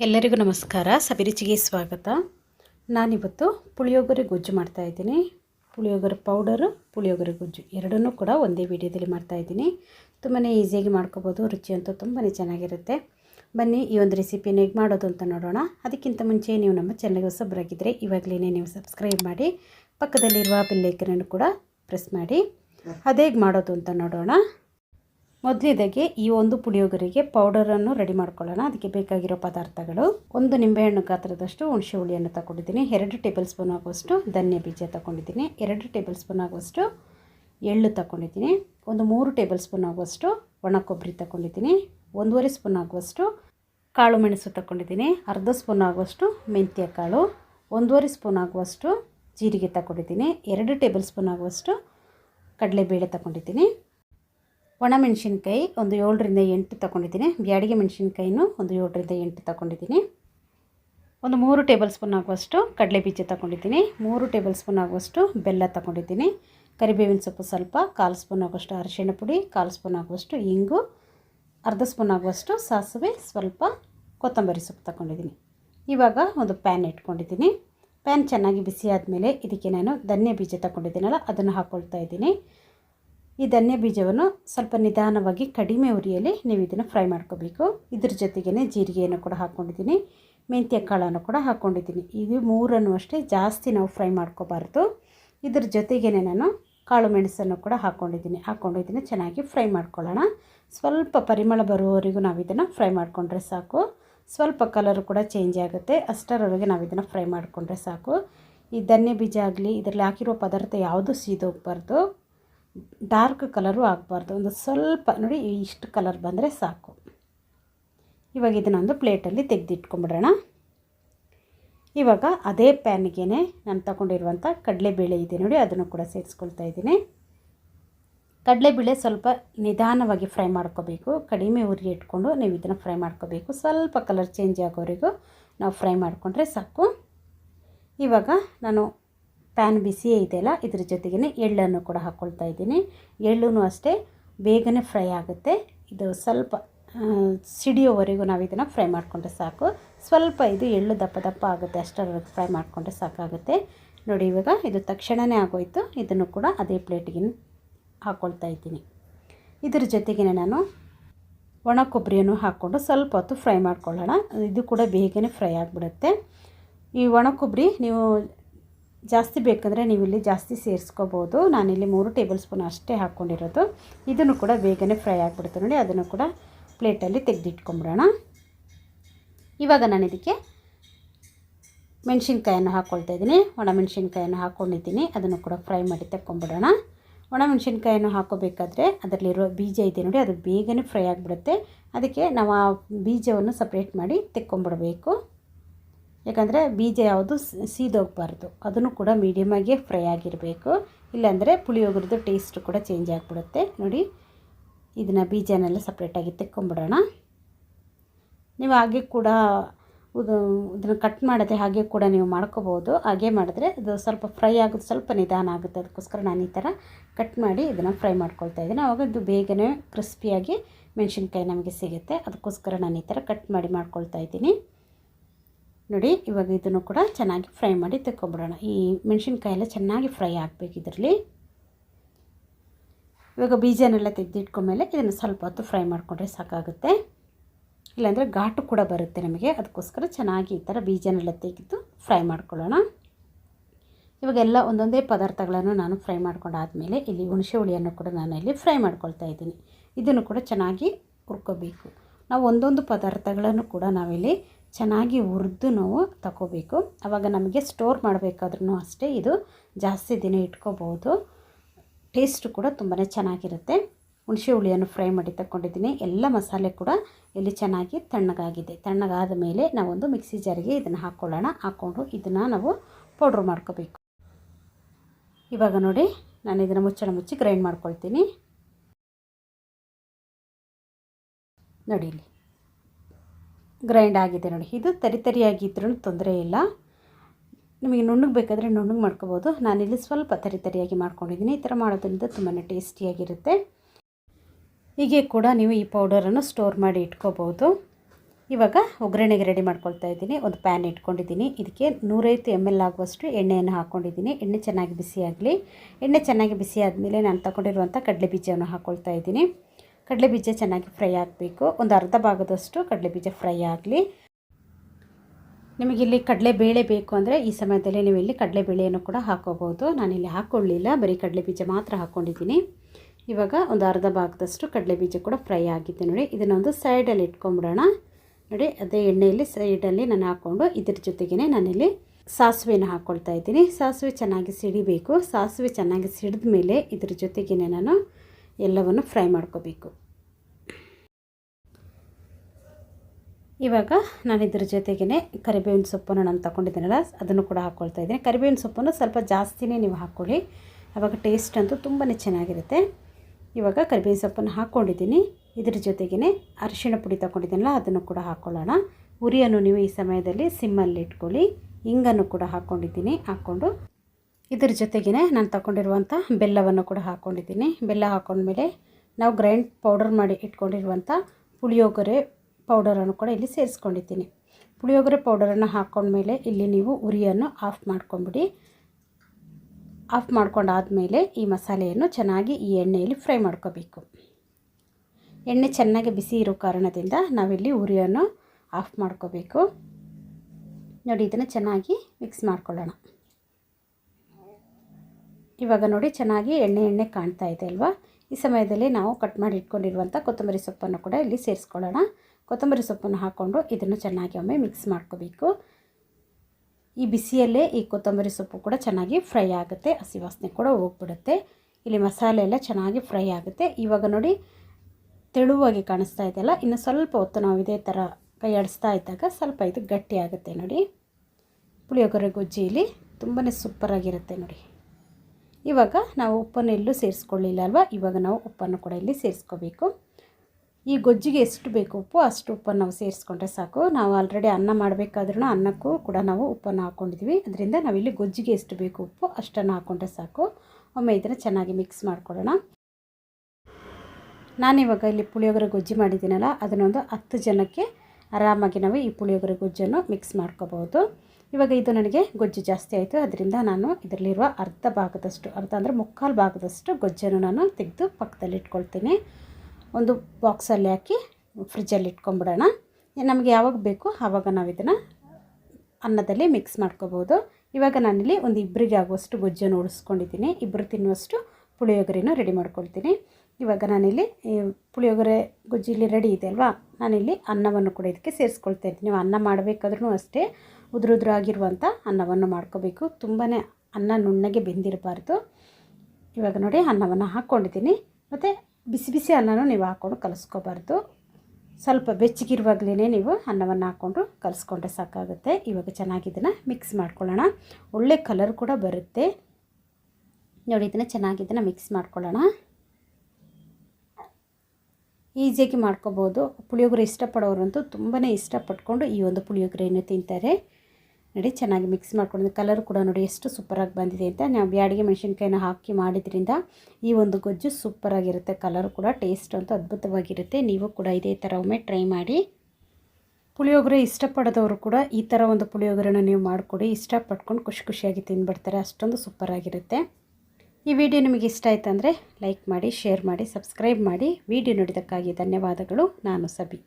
ಎಲ್ಲರಿಗೂ ನಮಸ್ಕಾರ. ಸಬಿರುಚಿಗೆ ಸ್ವಾಗತ. ನಾನಿವತ್ತು ಪುಳಿಯೋಗರೆ ಗೊಜ್ಜು ಮಾಡ್ತಾಯಿದ್ದೀನಿ ಪುಳಿಯೋಗರೆ ಪೌಡರು, ಪುಳಿಯೋಗರೆ ಗೊಜ್ಜು ಎರಡನ್ನೂ ಕೂಡ ಒಂದೇ ವಿಡಿಯೋದಲ್ಲಿ ಮಾಡ್ತಾಯಿದ್ದೀನಿ ತುಂಬಾ ಈಸಿಯಾಗಿ ಮಾಡ್ಕೋಬೋದು ರುಚಿ ಅಂತೂ ತುಂಬಾ ಚೆನ್ನಾಗಿರುತ್ತೆ. ಬನ್ನಿ, ಈ ಒಂದು ರೆಸಿಪಿನ ಹೇಗೆ ಮಾಡೋದು ಅಂತ ನೋಡೋಣ. ಅದಕ್ಕಿಂತ ಮುಂಚೆ ನೀವು ನಮ್ಮ ಚಾನಲ್ಗೆ ಹೊಸಬ್ರಾಗಿದ್ದರೆ ಇವಾಗಲೇ ನೀವು ಸಬ್ಸ್ಕ್ರೈಬ್ ಮಾಡಿ, ಪಕ್ಕದಲ್ಲಿರುವ ಬೆಲ್ಲೈಕನನ್ನು ಕೂಡ ಪ್ರೆಸ್ ಮಾಡಿ. ಅದೇಗೆ ಮಾಡೋದು ಅಂತ ನೋಡೋಣ. ಮೊದಲಿದಾಗೆ ಈ ಒಂದು ಪುಳಿಯೋಗರೆಗೆ ಪೌಡರನ್ನು ರೆಡಿ ಮಾಡ್ಕೊಳ್ಳೋಣ. ಅದಕ್ಕೆ ಬೇಕಾಗಿರೋ ಪದಾರ್ಥಗಳು. ಒಂದು ನಿಂಬೆಹಣ್ಣು ಗಾತ್ರದಷ್ಟು ಹುಣಸೆ ಹುಳಿಯನ್ನು ತಗೊಂಡಿದ್ದೀನಿ ಎರಡು ಟೇಬಲ್ ಸ್ಪೂನ್ ಆಗುವಷ್ಟು ಧನ್ಯ ಬೀಜ ತಗೊಂಡಿದ್ದೀನಿ ಎರಡು ಟೇಬಲ್ ಸ್ಪೂನ್ ಆಗುವಷ್ಟು ಎಳ್ಳು ತಗೊಂಡಿದ್ದೀನಿ ಒಂದು ಮೂರು ಟೇಬಲ್ ಸ್ಪೂನ್ ಆಗುವಷ್ಟು ಒಣ ಕೊಬ್ಬರಿ ತಗೊಂಡಿದ್ದೀನಿ ಒಂದೂವರೆ ಸ್ಪೂನ್ ಆಗುವಷ್ಟು ಕಾಳು ಮೆಣಸು ತಗೊಂಡಿದ್ದೀನಿ ಅರ್ಧ ಸ್ಪೂನ್ ಆಗುವಷ್ಟು ಮೆಂತ್ಯ ಕಾಳು. ಒಂದೂವರೆ ಸ್ಪೂನ್ ಆಗುವಷ್ಟು ಜೀರಿಗೆ ತಗೊಂಡಿದ್ದೀನಿ ಎರಡು ಟೇಬಲ್ ಸ್ಪೂನ್ ಆಗುವಷ್ಟು ಕಡಲೆಬೇಳೆ ತಗೊಂಡಿದ್ದೀನಿ ಒಣಮೆಣಸಿನ್ಕಾಯಿ ಒಂದು ಏಳರಿಂದ ಎಂಟು ತೊಗೊಂಡಿದ್ದೀನಿ. ಬ್ಯಾಡಿಗೆ ಮೆಣಸಿನ್ಕಾಯಿನೂ ಒಂದು ಏಳರಿಂದ ಎಂಟು ತೊಗೊಂಡಿದ್ದೀನಿ. ಒಂದು ಮೂರು ಟೇಬಲ್ ಸ್ಪೂನ್ ಆಗುವಷ್ಟು ಕಡಲೆ ಬೀಜ ತಗೊಂಡಿದ್ದೀನಿ. ಮೂರು ಟೇಬಲ್ ಸ್ಪೂನ್ ಆಗುವಷ್ಟು ಬೆಲ್ಲ ತಗೊಂಡಿದ್ದೀನಿ. ಕರಿಬೇವಿನ ಸೊಪ್ಪು ಸ್ವಲ್ಪ, ಕಾಲು ಸ್ಪೂನ್ ಆಗುವಷ್ಟು ಅರಿಶಿಣ ಪುಡಿ, ಕಾಲು ಸ್ಪೂನ್ ಆಗುವಷ್ಟು ಇಂಗು, ಅರ್ಧ ಸ್ಪೂನ್ ಆಗುವಷ್ಟು ಸಾಸಿವೆ, ಸ್ವಲ್ಪ ಕೊತ್ತಂಬರಿ ಸೊಪ್ಪು ತಗೊಂಡಿದ್ದೀನಿ. ಇವಾಗ ಒಂದು ಪ್ಯಾನ್ ಇಟ್ಕೊಂಡಿದ್ದೀನಿ. ಪ್ಯಾನ್ ಚೆನ್ನಾಗಿ ಬಿಸಿ ಆದಮೇಲೆ ಇದಕ್ಕೆ ನಾನು ಧನ್ಯ ಬೀಜ ತಗೊಂಡಿದ್ದೀನಲ್ಲ, ಅದನ್ನು ಹಾಕ್ಕೊಳ್ತಾ ಇದ್ದೀನಿ. ಈ ಧನ್ಯ ಬೀಜವನ್ನು ಸ್ವಲ್ಪ ನಿಧಾನವಾಗಿ ಕಡಿಮೆ ಉರಿಯಲ್ಲಿ ನೀವು ಇದನ್ನು ಫ್ರೈ ಮಾಡ್ಕೋಬೇಕು. ಇದ್ರ ಜೊತೆಗೇ ಜೀರಿಗೆಯನ್ನು ಕೂಡ ಹಾಕ್ಕೊಂಡಿದ್ದೀನಿ. ಮೆಂತ್ಯ ಕಾಳನ್ನು ಕೂಡ ಹಾಕ್ಕೊಂಡಿದ್ದೀನಿ. ಇದು ಮೂರನ್ನು ಅಷ್ಟೇ ಜಾಸ್ತಿ ನಾವು ಫ್ರೈ ಮಾಡ್ಕೋಬಾರ್ದು. ಇದ್ರ ಜೊತೆಗೇ ನಾನು ಕಾಳು ಮೆಣಸನ್ನು ಕೂಡ ಹಾಕ್ಕೊಂಡಿದ್ದೀನಿ. ಹಾಕ್ಕೊಂಡಿದ್ದೀನಿ ಚೆನ್ನಾಗಿ ಫ್ರೈ ಮಾಡ್ಕೊಳ್ಳೋಣ. ಸ್ವಲ್ಪ ಪರಿಮಳ ಬರುವವರೆಗೂ ನಾವು ಇದನ್ನು ಫ್ರೈ ಮಾಡಿಕೊಂಡ್ರೆ ಸಾಕು. ಸ್ವಲ್ಪ ಕಲರು ಕೂಡ ಚೇಂಜ್ ಆಗುತ್ತೆ. ಅಷ್ಟರವರೆಗೆ ನಾವು ಇದನ್ನು ಫ್ರೈ ಮಾಡಿಕೊಂಡ್ರೆ ಸಾಕು. ಈ ಧನ್ಯ ಬೀಜ ಆಗಲಿ, ಇದರಲ್ಲಿ ಹಾಕಿರೋ ಪದಾರ್ಥ ಯಾವುದು ಸೀದೋಗ್ಬಾರ್ದು. ಡಾರ್ಕ್ ಕಲರು ಆಗಬಾರ್ದು. ಒಂದು ಸ್ವಲ್ಪ, ನೋಡಿ ಇಷ್ಟು ಕಲರ್ ಬಂದರೆ ಸಾಕು. ಇವಾಗ ಇದನ್ನೊಂದು ಪ್ಲೇಟಲ್ಲಿ ತೆಗೆದಿಟ್ಕೊಂಬಿಡೋಣ ಇವಾಗ ಅದೇ ಪ್ಯಾನಿಗೆ ನಾನು ತಗೊಂಡಿರುವಂಥ ಕಡಲೆಬೇಳೆ ಇದೆ ನೋಡಿ, ಅದನ್ನು ಕೂಡ ಸೇರಿಸ್ಕೊಳ್ತಾ ಇದ್ದೀನಿ. ಕಡಲೆಬೇಳೆ ಸ್ವಲ್ಪ ನಿಧಾನವಾಗಿ ಫ್ರೈ ಮಾಡ್ಕೋಬೇಕು. ಕಡಿಮೆ ಉರಿ ಇಟ್ಕೊಂಡು ನೀವು ಇದನ್ನು ಫ್ರೈ ಮಾಡ್ಕೋಬೇಕು. ಸ್ವಲ್ಪ ಕಲರ್ ಚೇಂಜ್ ಆಗೋವರೆಗೂ ನಾವು ಫ್ರೈ ಮಾಡಿಕೊಂಡ್ರೆ ಸಾಕು. ಇವಾಗ ನಾನು ಪ್ಯಾನ್ ಬಿಸಿ ಇದೆಯಲ್ಲ ಇದ್ರ ಜೊತೆಗೇ ಎಳ್ಳನ್ನು ಕೂಡ ಹಾಕ್ಕೊಳ್ತಾ ಇದ್ದೀನಿ. ಎಳ್ಳು ಅಷ್ಟೇ, ಬೇಗನೆ ಫ್ರೈ ಆಗುತ್ತೆ. ಇದು ಸ್ವಲ್ಪ ಸಿಡಿಯೋವರೆಗೂ ನಾವು ಇದನ್ನು ಫ್ರೈ ಮಾಡಿಕೊಂಡ್ರೆ ಸಾಕು. ಸ್ವಲ್ಪ ಇದು ಎಳ್ಳು ದಪ್ಪ ದಪ್ಪ ಆಗುತ್ತೆ, ಅಷ್ಟರವರೆಗೆ ಫ್ರೈ ಮಾಡಿಕೊಂಡ್ರೆ ಸಾಕಾಗುತ್ತೆ. ನೋಡಿ, ಇವಾಗ ಇದು ತಕ್ಷಣವೇ ಆಗೋಯಿತು. ಇದನ್ನು ಕೂಡ ಅದೇ ಪ್ಲೇಟಿಗೆ ಹಾಕ್ಕೊಳ್ತಾ ಇದ್ದೀನಿ. ಇದ್ರ ಜೊತೆಗೇ ನಾನು ಒಣ ಕೊಬ್ಬರಿಯನ್ನು ಹಾಕ್ಕೊಂಡು ಸ್ವಲ್ಪ ಹೊತ್ತು ಫ್ರೈ ಮಾಡ್ಕೊಳ್ಳೋಣ. ಇದು ಕೂಡ ಬೇಗನೆ ಫ್ರೈ ಆಗಿಬಿಡುತ್ತೆ. ಈ ಒಣ ಕೊಬ್ಬರಿ ನೀವು ಜಾಸ್ತಿ ಬೇಕಂದರೆ ನೀವು ಇಲ್ಲಿ ಜಾಸ್ತಿ ಸೇರಿಸ್ಕೋಬೋದು. ನಾನಿಲ್ಲಿ ಮೂರು ಟೇಬಲ್ ಸ್ಪೂನ್ ಅಷ್ಟೇ ಹಾಕ್ಕೊಂಡಿರೋದು. ಇದನ್ನು ಕೂಡ ಬೇಗನೆ ಫ್ರೈ ಆಗಿಬಿಡುತ್ತೆ ನೋಡಿ, ಅದನ್ನು ಕೂಡ ಪ್ಲೇಟಲ್ಲಿ ತೆಗೆದಿಟ್ಕೊಂಬಿಡೋಣ. ಇವಾಗ ನಾನು ಇದಕ್ಕೆ ಮೆಣಸಿನ್ಕಾಯನ್ನು ಹಾಕ್ಕೊಳ್ತಾ ಇದ್ದೀನಿ. ಒಣ ಮೆಣಸಿನ್ಕಾಯನ್ನು ಹಾಕ್ಕೊಂಡಿದ್ದೀನಿ ಅದನ್ನು ಕೂಡ ಫ್ರೈ ಮಾಡಿ ತೆಕ್ಕೊಂಬಿಡೋಣ. ಒಣ ಮೆಣಸಿನ್ಕಾಯನ್ನು ಹಾಕೋಬೇಕಾದ್ರೆ ಅದರಲ್ಲಿರೋ ಬೀಜ ಇದೆ ನೋಡಿ, ಅದು ಬೇಗನೆ ಫ್ರೈ ಆಗಿಬಿಡುತ್ತೆ. ಅದಕ್ಕೆ ನಾವು ಆ ಬೀಜವನ್ನು ಸಪ್ರೇಟ್ ಮಾಡಿ ತೆಕ್ಕೊಂಬಿಡಬೇಕು. ಯಾಕಂದರೆ ಬೀಜ ಯಾವುದು ಸೀದೋಗಬಾರ್ದು. ಅದನ್ನು ಕೂಡ ಮೀಡಿಯಮಾಗಿ ಫ್ರೈ ಆಗಿರಬೇಕು. ಇಲ್ಲಾಂದರೆ ಪುಳಿಯೋಗರದ್ದು ಟೇಸ್ಟ್ ಕೂಡ ಚೇಂಜ್ ಆಗಿಬಿಡುತ್ತೆ. ನೋಡಿ, ಇದನ್ನು ಬೀಜನೆಲ್ಲ ಸಪ್ರೇಟಾಗಿ ತೆಕ್ಕೊಂಬಿಡೋಣ. ನೀವು ಹಾಗೆ ಕೂಡ ಇದು ಇದನ್ನು ಕಟ್ ಮಾಡದೆ ಹಾಗೆ ಕೂಡ ನೀವು ಮಾಡ್ಕೋಬೋದು. ಹಾಗೆ ಮಾಡಿದ್ರೆ ಅದು ಸ್ವಲ್ಪ ಫ್ರೈ ಆಗೋದು ಸ್ವಲ್ಪ ನಿಧಾನ ಆಗುತ್ತೆ. ಅದಕ್ಕೋಸ್ಕರ ನಾನು ಈ ಥರ ಕಟ್ ಮಾಡಿ ಇದನ್ನು ಫ್ರೈ ಮಾಡ್ಕೊಳ್ತಾ ಇದ್ದೀನಿ. ಆವಾಗ ಇದು ಬೇಗನೆ ಕ್ರಿಸ್ಪಿಯಾಗಿ ಮೆಣಸಿನ್ಕಾಯಿ ನಮಗೆ ಸಿಗುತ್ತೆ. ಅದಕ್ಕೋಸ್ಕರ ನಾನು ಈ ಥರ ಕಟ್ ಮಾಡಿ ಮಾಡ್ಕೊಳ್ತಾ ಇದ್ದೀನಿ. ನೋಡಿ, ಇವಾಗ ಇದನ್ನು ಕೂಡ ಚೆನ್ನಾಗಿ ಫ್ರೈ ಮಾಡಿ ತೆಕ್ಕೊಂಬಿಡೋಣ. ಈ ಮೆಣಸಿನ್ಕಾಯಿ ಎಲ್ಲ ಚೆನ್ನಾಗಿ ಫ್ರೈ ಆಗಬೇಕು ಇದರಲ್ಲಿ. ಇವಾಗ ಬೀಜನೆಲ್ಲ ತೆಗೆದಿಟ್ಕೊಂಡ್ಮೇಲೆ ಇದನ್ನು ಸ್ವಲ್ಪ ಹೊತ್ತು ಫ್ರೈ ಮಾಡಿಕೊಂಡ್ರೆ ಸಾಕಾಗುತ್ತೆ. ಇಲ್ಲಾಂದರೆ ಘಾಟು ಕೂಡ ಬರುತ್ತೆ ನಮಗೆ. ಅದಕ್ಕೋಸ್ಕರ ಚೆನ್ನಾಗಿ ಈ ಥರ ಬೀಜನೆಲ್ಲ ತೆಗೆದು ಫ್ರೈ ಮಾಡ್ಕೊಳ್ಳೋಣ. ಇವಾಗೆಲ್ಲ ಒಂದೊಂದೇ ಪದಾರ್ಥಗಳನ್ನು ನಾನು ಫ್ರೈ ಮಾಡ್ಕೊಂಡಾದಮೇಲೆ ಇಲ್ಲಿ ಹುಣಸೆ ಹುಳಿಯನ್ನು ಕೂಡ ನಾನು ಇಲ್ಲಿ ಫ್ರೈ ಮಾಡ್ಕೊಳ್ತಾ ಇದ್ದೀನಿ. ಇದನ್ನು ಕೂಡ ಚೆನ್ನಾಗಿ ಹುರ್ಕೋಬೇಕು. ನಾವು ಒಂದೊಂದು ಪದಾರ್ಥಗಳನ್ನು ಕೂಡ ನಾವಿಲ್ಲಿ ಚೆನ್ನಾಗಿ ಹುರಿದು ನಾವು ತಗೋಬೇಕು ಆವಾಗ ನಮಗೆ ಸ್ಟೋರ್ ಮಾಡಬೇಕಾದ್ರೂ ಅಷ್ಟೇ ಇದು ಜಾಸ್ತಿ ದಿನ ಇಟ್ಕೋಬೋದು ಟೇಸ್ಟ್ ಕೂಡ ತುಂಬಾ ಚೆನ್ನಾಗಿರುತ್ತೆ. ಹುಣಸೆ ಹುಳಿಯನ್ನು ಫ್ರೈ ಮಾಡಿ ತಗೊಂಡಿದ್ದೀನಿ ಎಲ್ಲ ಮಸಾಲೆ ಕೂಡ ಇಲ್ಲಿ ಚೆನ್ನಾಗಿ ತಣ್ಣಗಾಗಿದೆ. ತಣ್ಣಗಾದ ಮೇಲೆ ನಾವೊಂದು ಮಿಕ್ಸಿ ಜಾರಿಗೆ ಇದನ್ನು ಹಾಕ್ಕೊಳ್ಳೋಣ ಹಾಕ್ಕೊಂಡು ಇದನ್ನು ನಾವು ಪೌಡ್ರ್ ಮಾಡ್ಕೋಬೇಕು. ಇವಾಗ ನೋಡಿ ನಾನು ಇದನ್ನು ಮುಚ್ಚಳ ಮುಚ್ಚಿ ಗ್ರೈಂಡ್ ಮಾಡ್ಕೊಳ್ತೀನಿ. ನೋಡಿ ಇಲ್ಲಿ ಗ್ರೈಂಡ್ ಆಗಿದೆ ನೋಡಿ. ಇದು ತರಿ ತರಿಯಾಗಿದ್ರೂ ತೊಂದರೆ ಇಲ್ಲ. ನಿಮಗೆ ನುಣ್ಣಗೆ ಬೇಕಾದರೆ ನುಣ್ಣಗೆ ಮಾಡ್ಕೋಬೋದು. ನಾನಿಲ್ಲಿ ಸ್ವಲ್ಪ ತರಿ ತರಿಯಾಗಿ ಮಾಡ್ಕೊಂಡಿದ್ದೀನಿ. ಈ ಥರ ಮಾಡೋದ್ರಿಂದ ತುಂಬಾ ಟೇಸ್ಟಿಯಾಗಿರುತ್ತೆ. ಹೀಗೆ ಕೂಡ ನೀವು ಈ ಪೌಡರನ್ನು ಸ್ಟೋರ್ ಮಾಡಿ ಇಟ್ಕೋಬೋದು. ಇವಾಗ ಒಗ್ಗರಣೆಗೆ ರೆಡಿ ಮಾಡ್ಕೊಳ್ತಾ ಇದ್ದೀನಿ. ಒಂದು ಪ್ಯಾನ್ ಇಟ್ಕೊಂಡಿದ್ದೀನಿ. ಇದಕ್ಕೆ ನೂರೈವತ್ತು ಎಂ ಎಲ್ ಆಗುವಷ್ಟು ಎಣ್ಣೆಯನ್ನು ಹಾಕ್ಕೊಂಡಿದ್ದೀನಿ ಎಣ್ಣೆ ಚೆನ್ನಾಗಿ ಬಿಸಿ ಆಗಲಿ ಎಣ್ಣೆ ಚೆನ್ನಾಗಿ ಬಿಸಿ ಆದಮೇಲೆ ನಾನು ತಗೊಂಡಿರುವಂಥ ಕಡಲೆ ಬೀಜವನ್ನು ಹಾಕ್ಕೊಳ್ತಾ ಇದ್ದೀನಿ. ಕಡಲೆ ಬೀಜ ಚೆನ್ನಾಗಿ ಫ್ರೈ ಆಗಬೇಕು. ಒಂದು ಅರ್ಧ ಭಾಗದಷ್ಟು ಕಡಲೆ ಬೀಜ ಫ್ರೈ ಆಗಲಿ. ನಿಮಗಿಲ್ಲಿ ಕಡಲೆಬೇಳೆ ಬೇಕು ಅಂದರೆ ಈ ಸಮಯದಲ್ಲಿ ನೀವು ಇಲ್ಲಿ ಕಡಲೆಬೇಳೆಯನ್ನು ಕೂಡ ಹಾಕೋಬೋದು ನಾನಿಲ್ಲಿ ಹಾಕ್ಕೊಳ್ಳಿಲ್ಲ ಬರೀ ಕಡಲೆ ಬೀಜ ಮಾತ್ರ ಹಾಕ್ಕೊಂಡಿದ್ದೀನಿ ಇವಾಗ ಒಂದು ಅರ್ಧ ಭಾಗದಷ್ಟು ಕಡಲೆ ಬೀಜ ಕೂಡ ಫ್ರೈ ಆಗಿದೆ ನೋಡಿ. ಇದನ್ನೊಂದು ಸೈಡಲ್ಲಿ ಇಟ್ಕೊಂಬಿಡೋಣ ನೋಡಿ, ಅದೇ ಎಣ್ಣೆಯಲ್ಲಿ ಸೈಡಲ್ಲಿ ನಾನು ಹಾಕ್ಕೊಂಡು ಇದ್ರ ಜೊತೆಗೇ ನಾನಿಲ್ಲಿ ಸಾಸಿವೆನ ಹಾಕ್ಕೊಳ್ತಾ ಇದ್ದೀನಿ. ಸಾಸಿವೆ ಚೆನ್ನಾಗಿ ಸಿಡಿಬೇಕು. ಸಾಸಿವೆ ಚೆನ್ನಾಗಿ ಸಿಡಿದ ಮೇಲೆ ಇದ್ರ ಜೊತೆಗೇ ನಾನು ಎಲ್ಲವನ್ನು ಫ್ರೈ ಮಾಡ್ಕೋಬೇಕು. ಇವಾಗ ನಾನು ಇದ್ರ ಜೊತೆಗೇ ಕರಿಬೇವಿನ ಸೊಪ್ಪನ್ನು ನಾನು ತಗೊಂಡಿದ್ದೀನಲ್ಲ, ಅದನ್ನು ಕೂಡ ಹಾಕ್ಕೊಳ್ತಾ ಇದ್ದೀನಿ. ಕರಿಬೇವಿನ ಸೊಪ್ಪನ್ನು ಸ್ವಲ್ಪ ಜಾಸ್ತಿನೇ ನೀವು ಹಾಕ್ಕೊಳ್ಳಿ ಆವಾಗ ಟೇಸ್ಟ್ ಅಂತೂ ತುಂಬಾ ಚೆನ್ನಾಗಿರುತ್ತೆ. ಇವಾಗ ಕರಿಬೇವಿನ ಸೊಪ್ಪನ್ನು ಹಾಕ್ಕೊಂಡಿದ್ದೀನಿ ಇದ್ರ ಜೊತೆಗೇ ಅರಿಶಿಣ ಪುಡಿ ತಗೊಂಡಿದ್ದೀನಲ್ಲ, ಅದನ್ನು ಕೂಡ ಹಾಕ್ಕೊಳ್ಳೋಣ ಉರಿಯನ್ನು ನೀವು ಈ ಸಮಯದಲ್ಲಿ ಸಿಮ್ಮಲ್ಲಿ ಇಟ್ಕೊಳ್ಳಿ. ಹಿಂಗನ್ನು ಕೂಡ ಹಾಕ್ಕೊಂಡಿದ್ದೀನಿ ಹಾಕ್ಕೊಂಡು ಇದ್ರ ಜೊತೆಗೇ ನಾನು ತಗೊಂಡಿರುವಂಥ ಬೆಲ್ಲವನ್ನು ಕೂಡ ಹಾಕ್ಕೊಂಡಿದ್ದೀನಿ. ಬೆಲ್ಲ ಹಾಕ್ಕೊಂಡ್ಮೇಲೆ ನಾವು ಗ್ರೈಂಡ್ ಪೌಡರ್ ಮಾಡಿ ಇಟ್ಕೊಂಡಿರುವಂಥ ಪುಳಿಯೋಗರೆ ಪೌಡರನ್ನು ಕೂಡ ಇಲ್ಲಿ ಸೇರಿಸ್ಕೊಂಡಿದ್ದೀನಿ. ಪುಳಿಯೋಗರೆ ಪೌಡರನ್ನು ಹಾಕ್ಕೊಂಡ್ಮೇಲೆ ಇಲ್ಲಿ ನೀವು ಉರಿಯನ್ನು ಆಫ್ ಮಾಡ್ಕೊಂಬಿಡಿ. ಆಫ್ ಮಾಡ್ಕೊಂಡಾದಮೇಲೆ ಈ ಮಸಾಲೆಯನ್ನು ಚೆನ್ನಾಗಿ ಈ ಎಣ್ಣೆಯಲ್ಲಿ ಫ್ರೈ ಮಾಡ್ಕೋಬೇಕು. ಎಣ್ಣೆ ಚೆನ್ನಾಗಿ ಬಿಸಿ ಇರೋ ಕಾರಣದಿಂದ ನಾವಿಲ್ಲಿ ಉರಿಯನ್ನು ಆಫ್ ಮಾಡ್ಕೋಬೇಕು. ನೋಡಿ, ಇದನ್ನು ಚೆನ್ನಾಗಿ ಮಿಕ್ಸ್ ಮಾಡ್ಕೊಳ್ಳೋಣ. ಇವಾಗ ನೋಡಿ ಚೆನ್ನಾಗಿ ಎಣ್ಣೆ ಎಣ್ಣೆ ಕಾಣ್ತಾ ಇದೆ ಅಲ್ವಾ? ಈ ಸಮಯದಲ್ಲಿ ನಾವು ಕಟ್ ಮಾಡಿ ಇಟ್ಕೊಂಡಿರುವಂಥ ಕೊತ್ತಂಬರಿ ಸೊಪ್ಪನ್ನು ಕೂಡ ಇಲ್ಲಿ ಸೇರಿಸ್ಕೊಳ್ಳೋಣ. ಕೊತ್ತಂಬರಿ ಸೊಪ್ಪನ್ನು ಹಾಕ್ಕೊಂಡು ಇದನ್ನು ಚೆನ್ನಾಗಿ ಒಮ್ಮೆ ಮಿಕ್ಸ್ ಮಾಡ್ಕೋಬೇಕು. ಈ ಬಿಸಿಯಲ್ಲೇ ಈ ಕೊತ್ತಂಬರಿ ಸೊಪ್ಪು ಕೂಡ ಚೆನ್ನಾಗಿ ಫ್ರೈ ಆಗುತ್ತೆ, ಹಸಿ ವಾಸನೆ ಕೂಡ ಹೋಗ್ಬಿಡುತ್ತೆ. ಇಲ್ಲಿ ಮಸಾಲೆ ಎಲ್ಲ ಚೆನ್ನಾಗಿ ಫ್ರೈ ಆಗುತ್ತೆ. ಇವಾಗ ನೋಡಿ ತೆಳುವಾಗಿ ಕಾಣಿಸ್ತಾ ಇದೆಯಲ್ಲ ಇನ್ನು ಸ್ವಲ್ಪ ಹೊತ್ತು ನಾವು ಇದೇ ಥರ ಕೈ ಆಡಿಸ್ತಾ ಇದ್ದಾಗ ಸ್ವಲ್ಪ ಇದು ಗಟ್ಟಿ ಆಗುತ್ತೆ ನೋಡಿ. ಪುಳಿಯೋಗರೆ ಗೊಜ್ಜಿಲಿ ತುಂಬಾ ಸೂಪರಾಗಿರುತ್ತೆ ನೋಡಿ. ಇವಾಗ ನಾವು ಉಪ್ಪನ್ನು ಎಲ್ಲೂ ಸೇರಿಸ್ಕೊಳ್ಳಿಲ್ಲ ಅಲ್ವಾ? ಇವಾಗ ನಾವು ಉಪ್ಪನ್ನು ಕೂಡ ಇಲ್ಲಿ ಸೇರಿಸ್ಕೋಬೇಕು. ಈ ಗೊಜ್ಜಿಗೆ ಎಷ್ಟು ಬೇಕು ಉಪ್ಪು, ಅಷ್ಟು ಉಪ್ಪನ್ನು ನಾವು ಸೇರಿಸ್ಕೊಂಡ್ರೆ ಸಾಕು. ನಾವು ಆಲ್ರೆಡಿ ಅನ್ನ ಮಾಡಬೇಕಾದ್ರೂ ಅನ್ನಕ್ಕೂ ಕೂಡ ನಾವು ಉಪ್ಪನ್ನು ಹಾಕ್ಕೊಂಡಿದ್ವಿ. ಅದರಿಂದ ನಾವಿಲ್ಲಿ ಗೊಜ್ಜಿಗೆ ಎಷ್ಟು ಬೇಕು ಉಪ್ಪು, ಅಷ್ಟನ್ನು ಹಾಕ್ಕೊಂಡ್ರೆ ಸಾಕು. ಒಮ್ಮೆ ಇದನ್ನು ಚೆನ್ನಾಗಿ ಮಿಕ್ಸ್ ಮಾಡ್ಕೊಳ್ಳೋಣ. ನಾನಿವಾಗ ಇಲ್ಲಿ ಪುಳಿಯೋಗರೆ ಗೊಜ್ಜು ಮಾಡಿದ್ದೀನಲ್ಲ, ಅದನ್ನೊಂದು ಹತ್ತು ಜನಕ್ಕೆ ಆರಾಮಾಗಿ ನಾವು ಈ ಪುಳಿಯೋಗರೆ ಗೊಜ್ಜನ್ನು ಮಿಕ್ಸ್ ಮಾಡ್ಕೋಬೋದು. ಇವಾಗ ಇದು ನನಗೆ ಗೊಜ್ಜು ಜಾಸ್ತಿ ಆಯಿತು. ಅದರಿಂದ ನಾನು ಇದರಲ್ಲಿರುವ ಅರ್ಧ ಭಾಗದಷ್ಟು, ಅರ್ಧ ಅಂದರೆ ಮುಕ್ಕಾಲು ಭಾಗದಷ್ಟು ಗೊಜ್ಜನ್ನು ನಾನು ತೆಗೆದು ಪಕ್ಕದಲ್ಲಿ ಇಟ್ಕೊಳ್ತೀನಿ. ಒಂದು ಬಾಕ್ಸಲ್ಲಿ ಹಾಕಿ ಫ್ರಿಜ್ಜಲ್ಲಿ ಇಟ್ಕೊಂಬಿಡೋಣ ನಮಗೆ ಯಾವಾಗ ಬೇಕು ಆವಾಗ ನಾವು ಇದನ್ನು ಅನ್ನದಲ್ಲಿ ಮಿಕ್ಸ್ ಮಾಡ್ಕೋಬೋದು. ಇವಾಗ ನಾನಿಲ್ಲಿ ಒಂದು ಇಬ್ಬರಿಗೆ ಆಗುವಷ್ಟು ಗೊಜ್ಜನ್ನು ಉಳಿಸ್ಕೊಂಡಿದ್ದೀನಿ. ಇಬ್ಬರು ತಿನ್ನುವಷ್ಟು ಪುಳಿಯೋಗರೆನೂ ರೆಡಿ ಮಾಡ್ಕೊಳ್ತೀನಿ. ಇವಾಗ ನಾನಿಲ್ಲಿ ಪುಳಿಯೋಗರೆ ಗೊಜ್ಜಿಲಿ ರೆಡಿ ಇದೆ ಅಲ್ವಾ? ನಾನಿಲ್ಲಿ ಅನ್ನವನ್ನು ಕೂಡ ಇದಕ್ಕೆ ಸೇರಿಸ್ಕೊಳ್ತಾ ಇದ್ದೀನಿ. ನೀವು ಅನ್ನ ಮಾಡಬೇಕಾದ್ರೂ ಅಷ್ಟೇ. ಉದುರುದ್ರಾಗಿರುವಂಥ ಅನ್ನವನ್ನು ಮಾಡ್ಕೋಬೇಕು. ತುಂಬಾ ಅನ್ನ ನುಣ್ಣಗೆ ಬೆಂದಿರಬಾರ್ದು. ಇವಾಗ ನೋಡಿ ಅನ್ನವನ್ನು ಹಾಕ್ಕೊಂಡಿದ್ದೀನಿ. ಮತ್ತು ಬಿಸಿ ಬಿಸಿ ಅನ್ನನೂ ನೀವು ಹಾಕ್ಕೊಂಡು ಕಲಿಸ್ಕೋಬಾರ್ದು. ಸ್ವಲ್ಪ ಬೆಚ್ಚಗಿರುವಾಗಲೇ ನೀವು ಅನ್ನವನ್ನು ಹಾಕ್ಕೊಂಡು ಕಲಿಸ್ಕೊಂಡ್ರೆ ಸಾಕಾಗುತ್ತೆ. ಇವಾಗ ಚೆನ್ನಾಗಿ ಇದನ್ನು ಮಿಕ್ಸ್ ಮಾಡ್ಕೊಳ್ಳೋಣ. ಒಳ್ಳೆ ಕಲರ್ ಕೂಡ ಬರುತ್ತೆ. ನೋಡಿ, ಇದನ್ನು ಚೆನ್ನಾಗಿ ಇದನ್ನು ಮಿಕ್ಸ್ ಮಾಡ್ಕೊಳ್ಳೋಣ. ಈಸಿಯಾಗಿ ಮಾಡ್ಕೋಬೋದು. ಪುಳಿಯೋಗರೆ ಇಷ್ಟಪಡೋರಂತೂ ತುಂಬಾ ಇಷ್ಟಪಟ್ಕೊಂಡು ಈ ಒಂದು ಪುಳಿಯೋಗರೆಯನ್ನು ತಿಂತಾರೆ. ನೋಡಿ, ಚೆನ್ನಾಗಿ ಮಿಕ್ಸ್ ಮಾಡ್ಕೊಂಡು ಕಲರ್ ಕೂಡ ನೋಡಿ ಎಷ್ಟು ಸೂಪರಾಗಿ ಬಂದಿದೆ ಅಂತ ನಾವು ಬ್ಯಾಡಿಗೆ ಮೆಣಸಿನ್ಕಾಯಿನ ಹಾಕಿ ಮಾಡಿದ್ರಿಂದ ಈ ಒಂದು ಗೊಜ್ಜು ಸೂಪರಾಗಿರುತ್ತೆ ಕಲರ್ ಕೂಡ ಟೇಸ್ಟ್ ಅಂತೂ ಅದ್ಭುತವಾಗಿರುತ್ತೆ. ನೀವು ಕೂಡ ಇದೇ ಥರ ಒಮ್ಮೆ ಟ್ರೈ ಮಾಡಿ. ಪುಳಿಯೋಗರೆ ಇಷ್ಟಪಡೋದವರು ಕೂಡ ಈ ಥರ ಒಂದು ಪುಳಿಯೋಗರೆನ ನೀವು ಮಾಡಿಕೊಡಿ. ಇಷ್ಟಪಟ್ಕೊಂಡು ಖುಷಿ ಖುಷಿಯಾಗಿ ತಿಂದುಬಿಡ್ತಾರೆ ಅಷ್ಟೊಂದು ಸೂಪರಾಗಿರುತ್ತೆ ಈ ವಿಡಿಯೋ ನಿಮಗೆ ಇಷ್ಟ ಆಯ್ತು ಅಂದರೆ ಲೈಕ್ ಮಾಡಿ ಶೇರ್ ಮಾಡಿ ಸಬ್ಸ್ಕ್ರೈಬ್ ಮಾಡಿ. ವಿಡಿಯೋ ನೋಡಿದ್ದಕ್ಕಾಗಿ ಧನ್ಯವಾದಗಳು. ನಾನು ಸಬಿ.